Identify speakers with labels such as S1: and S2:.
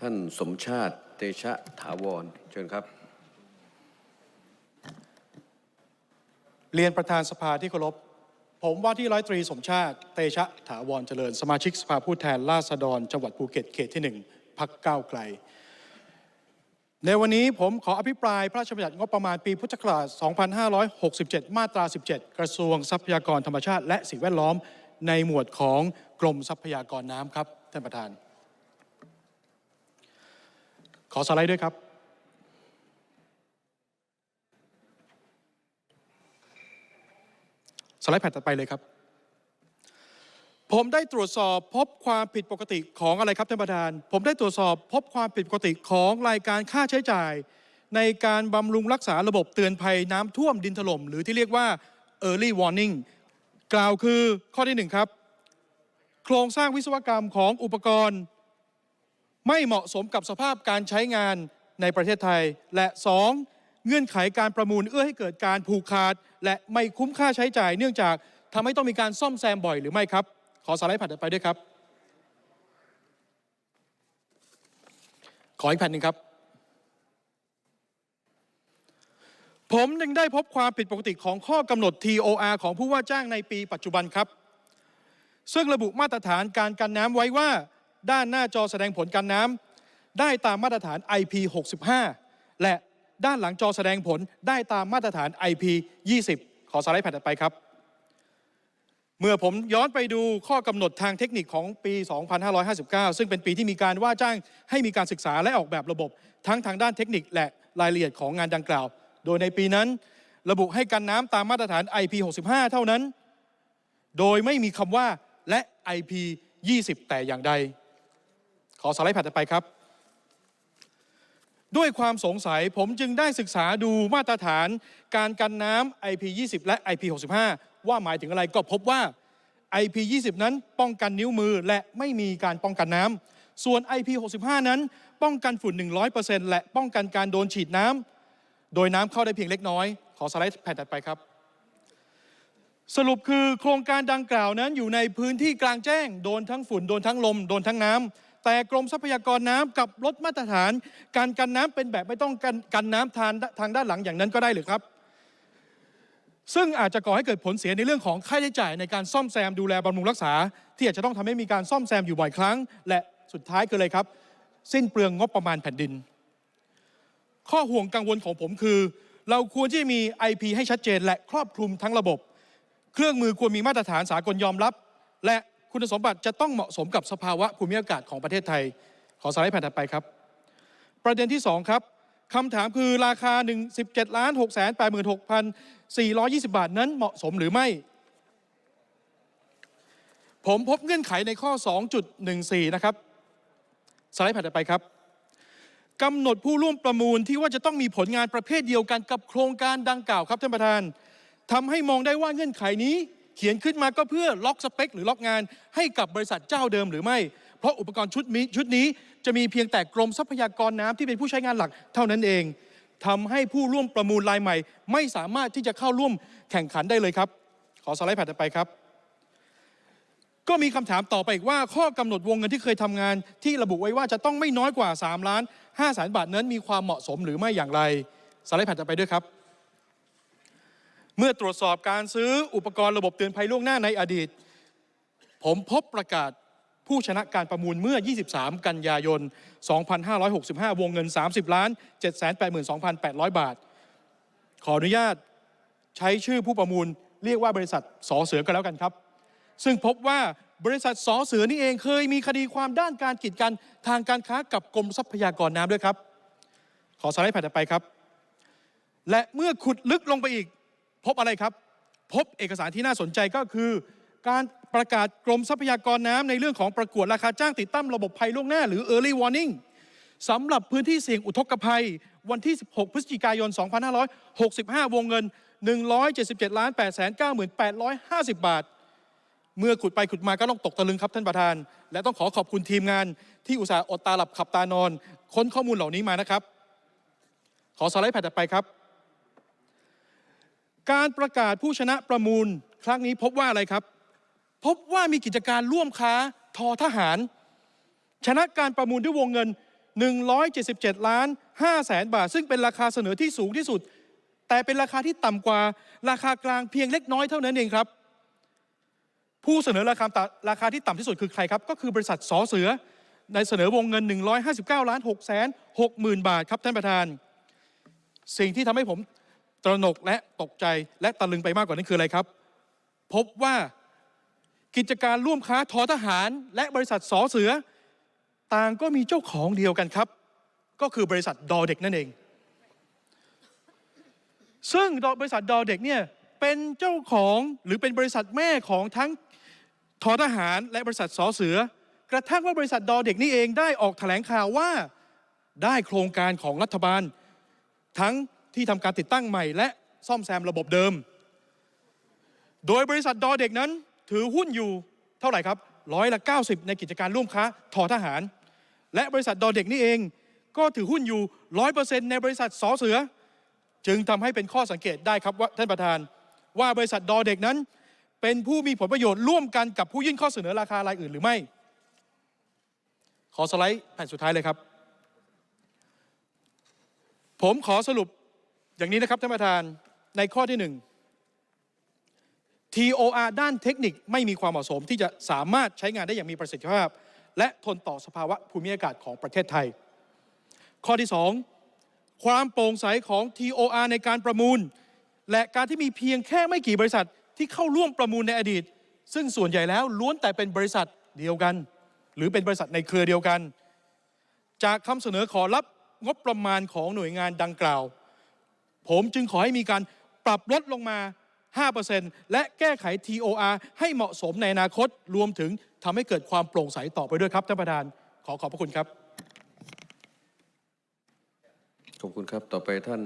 S1: ท่านสมชาติเตชะถาวร เชิญครับ
S2: เรียนประธานสภาที่เคารพ ผมว่าที่ร้อยตรีสมชาติเตชะถาวรเจริญ สมาชิกสภาผู้แทนราษฎร จังหวัดภูเก็ตเขตที่หนึ่งพักก้าวไกล ในวันนี้ผมขออภิปรายพระราชบัญญัติงบประมาณปีพุทธศักราช 2567 มาตรา 17 กระทรวงทรัพยากรธรรมชาติ และสิ่งแวดล้อม ในหมวดของกรมทรัพยากรน้ำครับ ท่านประธาน ขอสไลด์ด้วยครับ สไลด์แผ่นถัดไปเลยครับ ผมได้ตรวจสอบพบความผิดปกติของอะไรครับท่านประธาน ผมได้ตรวจสอบพบความผิดปกติของรายการค่าใช้จ่าย ในการบำรุงรักษาระบบเตือนภัยน้ำท่วมดินถล่ม หรือที่เรียกว่า early warning กล่าวคือข้อที่หนึ่งครับ โครงสร้างวิศวกรรมของอุปกรณ์ ไม่เหมาะสมกับสภาพการใช้งานในประเทศไทย และ 2. เงื่อนไขการประมูลเอื้อให้เกิดการผูกขาด และไม่คุ้มค่าใช้จ่ายเนื่องจากทำให้ต้องมีการซ่อมแซมบ่อยหรือไม่ครับ ขอสไลด์ผ่านถัดไปด้วยครับ ขออีกแผ่นหนึ่งครับ ผมยังได้พบความผิดปกติของข้อกำหนด TOR ของผู้ว่าจ้างในปีปัจจุบันครับ ซึ่งระบุมาตรฐานการกันน้ำไว้ว่า ด้านหน้าจอแสดงผลกันน้ำได้ตามมาตรฐาน IP65 และด้านหลังจอแสดงผลได้ตามมาตรฐาน IP20 ขอสไลด์แผ่นถัดไปครับ เมื่อผมย้อนไปดูข้อกำหนดทางเทคนิคของปี 2559 ซึ่งเป็นปีที่มีการว่าจ้างให้มีการศึกษาและออกแบบระบบ ทั้งทางด้านเทคนิคและรายละเอียดของงานดังกล่าว โดยในปีนั้น ระบุให้กันน้ำตามมาตรฐาน IP65 เท่านั้น โดยไม่มีคำว่าและ IP 20 แต่อย่างใด ขอสไลด์ถัดไปครับ ด้วยความสงสัยผมจึงได้ศึกษาดูมาตรฐานการกันน้ำ IP 20 และ IP 65 ว่าหมายถึงอะไรก็พบว่า IP 20 นั้นป้องกันนิ้วมือและไม่มีการป้องกันน้ำส่วน IP 65 นั้นป้องกันฝุ่น 100%และป้องกันการโดนฉีดน้ำโดยน้ำเข้าได้เพียงเล็กน้อย ขอสไลด์แผ่นถัดไปครับ สรุปคือโครงการดังกล่าวนั้นอยู่ในพื้นที่กลางแจ้ง โดนทั้งฝุ่น โดนทั้งลม โดนทั้งน้ำแต่กรมทรัพยากรน้ำกับลดมาตรฐาน การกันน้ำเป็นแบบไม่ต้องกันกันน้ำทางทางด้านหลังอย่างนั้นก็ได้หรือครับ ซึ่งอาจจะก่อให้เกิดผลเสียในเรื่องของค่าใช้จ่ายในการซ่อมแซมดูแลบำรุงรักษา ที่อาจจะต้องทำให้มีการซ่อมแซมอยู่บ่อยครั้ง และสุดท้ายคืออะไรครับ สิ้นเปลืองงบประมาณแผ่นดิน ข้อห่วงกังวลของผมคือ เราควรที่จะมี IP ให้ชัดเจน และครอบคลุมทั้งระบบ เครื่องมือควรมีมาตรฐานสากลยอมรับ และคุณสมบัติจะต้องเหมาะสมกับสภาวะภูมิอากาศของประเทศไทย ขอสไลด์แผ่นถัดไปครับ ประเด็นที่ 2 ครับ คำถามคือราคา 1 17ล้าน6 8 6 420 บาทนั้นเหมาะสมหรือไม่ ผมพบเงื่อนไขในข้อ 2.14 นะครับ สไลด์ผ่นไปครับกำหนดผู้ร่วมประมูลที่ว่าจะต้องมีผลงานประเภทเดียวกันกับโครงการดังกล่าวครับท่านประธานทำให้มองได้ว่าเงื่อนไขนี้ เขียนขึ้นมาก็เพื่อล็อกสเปค หรือล็อกงานให้กับบริษัทเจ้าเดิมหรือไม่ เพราะอุปกรณ์ชุดนี้ชุดนี้จะมีเพียงแต่กรมทรัพยากรน้ำที่เป็นผู้ใช้งานหลักเท่านั้นเองทำให้ผู้ร่วมประมูลรายใหม่ ไม่สามารถที่จะเข้าร่วมแข่งขันได้เลยครับ ขอสไลด์แผ่นต่อไปครับ ก็มีคำถามต่อไปอีกว่าข้อกำหนดวงเงินที่เคยทำงาน ที่ระบุไว้ว่าจะต้องไม่น้อยกว่า3ล้าน5แสนบาทนั้นมีความเหมาะสมหรือไม่อย่างไรสไลด์แผ่นต่อไปด้วยครับ เมื่อตรวจสอบการซื้ออุปกรณ์ระบบเตือนภัยล่วงหน้าในอดีต ผมพบประกาศ ผู้ชนะการประมูลเมื่อ 23 กันยายน 2565 วงเงิน 30ล้าน782,800 บาท ขออนุญาตใช้ชื่อผู้ประมูลเรียกว่าบริษัทสอเสือกันแล้วกันครับ ซึ่งพบว่าบริษัทสอเสือนี่เองเคยมีคดีความด้านการกีดกันทางการค้ากับกรมทรัพยากรน้ำด้วยครับ ขอสไลด์แผ่นต่อไปครับ และเมื่อขุดลึกลงไปอีก พบอะไรครับ พบเอกสารที่น่าสนใจก็คือ การประกาศกรมทรัพยากรน้ำในเรื่องของประกวดราคาจ้างติดตั้งระบบภัยล่วงหน้า หรือ early warning สำหรับพื้นที่เสี่ยงอุทกภัย วันที่ 16 พฤศจิกายน 2565 วงเงิน 177ล้าน898,850 บาท เมื่อขุดไปขุดมาก็ต้องตกตะลึงครับท่านประธาน และต้องขอขอบคุณทีมงานที่อุตส่าห์อดตาหลับขับตานอน ค้นข้อมูลเหล่านี้มานะครับ ขอสไลด์แผ่นต่อไปครับ การประกาศผู้ชนะประมูล ครั้งนี้พบว่าอะไรครับ พบว่ามีกิจการร่วมค้าทอทหาร ชนะการประมูลด้วยวงเงิน 177 ล้าน5แสนบาท ซึ่งเป็นราคาเสนอที่สูงที่สุด แต่เป็นราคาที่ต่ำกว่าราคากลางเพียงเล็กน้อยเท่านั้นเองครับ ผู้เสนอราคาต่ราคาที่ต่ำที่สุดคือใครครับ ก็คือบริษัทสอเสือในเสนอวงเงิน 159 ล้าน6แสน6หมื่นบาทครับท่านประธาน สิ่งที่ทำให้ผมตระหนกและตกใจและตะลึงไปมากกว่านั้นคืออะไรครับ พบว่า กิจการร่วมค้าทอทหาร และบริษัทสอเสือ ต่างก็มีเจ้าของเดียวกันครับ ก็คือบริษัทดอเด็กนั่นเอง ซึ่งบริษัทดอเด็กเนี่ยเป็นเจ้าของหรือเป็นบริษัทแม่ของทั้งทอทหารและบริษัทสอเสือ กระทั่งว่าบริษัทดอเด็กนี่เองได้ออกแถลงข่าวว่าได้โครงการของรัฐบาล ทั้งที่ทำการติดตั้งใหม่ และซ่อมแซมระบบเดิม โดยบริษัทดอเด็กนั้น ถือหุ้นอยู่เท่าไหร่ครับร้อยละ 90 ในกิจการร่วมค้าทอทหาร และบริษัทดอเด็กนี่เอง ก็ถือหุ้นอยู่100%ในบริษัทสอเสือ จึงทำให้เป็นข้อสังเกตได้ครับว่าท่านประธาน ว่าบริษัทดอเด็กนั้น เป็นผู้มีผลประโยชน์ร่วมกันกับผู้ยื่นข้อเสนอราคารายอื่นหรือไม่ ขอสไลด์แผ่นสุดท้ายเลยครับ ผมขอสรุปอย่างนี้นะครับท่านประธานในข้อที่หนึ่ง TOR ด้านเทคนิคไม่มีความเหมาะสมที่จะสามารถใช้งานได้อย่างมีประสิทธิภาพ และทนต่อสภาวะภูมิอากาศของประเทศไทย ข้อที่ 2 ความโปร่งใสของ TOR ในการประมูล และการที่มีเพียงแค่ไม่กี่บริษัทที่เข้าร่วมประมูลในอดีต ซึ่งส่วนใหญ่แล้วล้วนแต่เป็นบริษัทเดียวกัน หรือเป็นบริษัทในเครือเดียวกัน จากคำเสนอขอรับงบประมาณของหน่วยงานดังกล่าว ผมจึงขอให้มีการปรับลดลงมา 5%และแก้ไข TOR ให้เหมาะสมในอนาคต รวมถึงทำให้เกิดความโปร่งใสต่อไปด้วยครับท่านประธาน ขอขอบพระคุณครับ
S1: ขอบคุณครับ ต่อไปท่าน